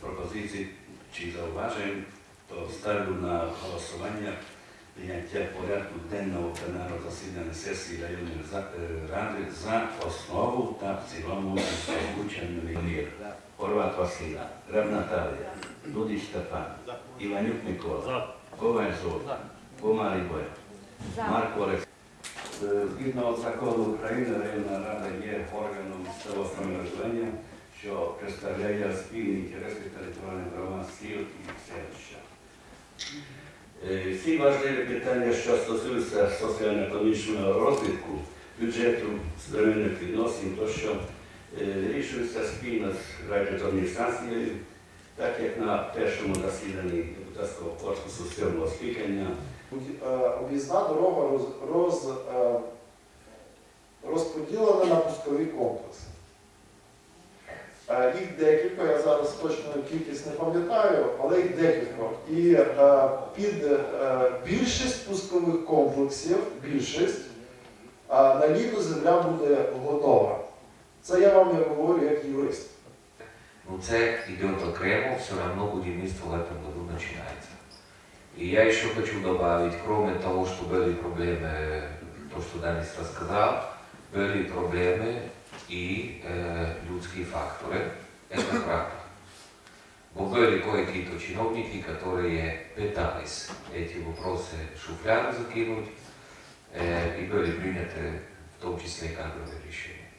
propozycji czy zauważeń to stawił na glasovanje głosowanie przyjęcia porządku dnevnog plenarnego zasjedanja sesji Rajone e, Rady za osnovu da w cilomu uvučen Milir, Horvat Vasila, Ravnatalija, Dudić Stefan, Ivanjuk Nikola, Kovaj Zor, Komari Bojan, Микола, Коваль Зола, Комар Ігор, Марк Олег. Е, Згідно закону України, районна рада є органом місцевого самоврядування, що представляє спільні інтереси територіальних громад сіл і селища. Е, Всі важливі питання, що стосуються соціально-економічного розвитку, бюджету, земельних відносин, то що е, спільно з райдержадміністрацією, так як на першому засіданні депутатського корпусу сьомого скликання Е, Об'їзна дорога роз, роз, е, розподілена на пускові комплекси. Е, Їх декілька, я зараз точно кількість не пам'ятаю, але їх декілька. І під більшість пускових комплексів, більшість, на літо земля буде готова. Це я вам я говорю як юрист. Ну це идет окремо, все равно будівництво в этом году начинается. И я еще хочу добавить, кроме того, что были проблемы, то, что Денис рассказал, были проблемы и э, людские факторы. Это правда. Но были кое-какие чиновники, которые пытались эти вопросы в шуфляду закинуть, э, и были приняты в том числе кадровые решения.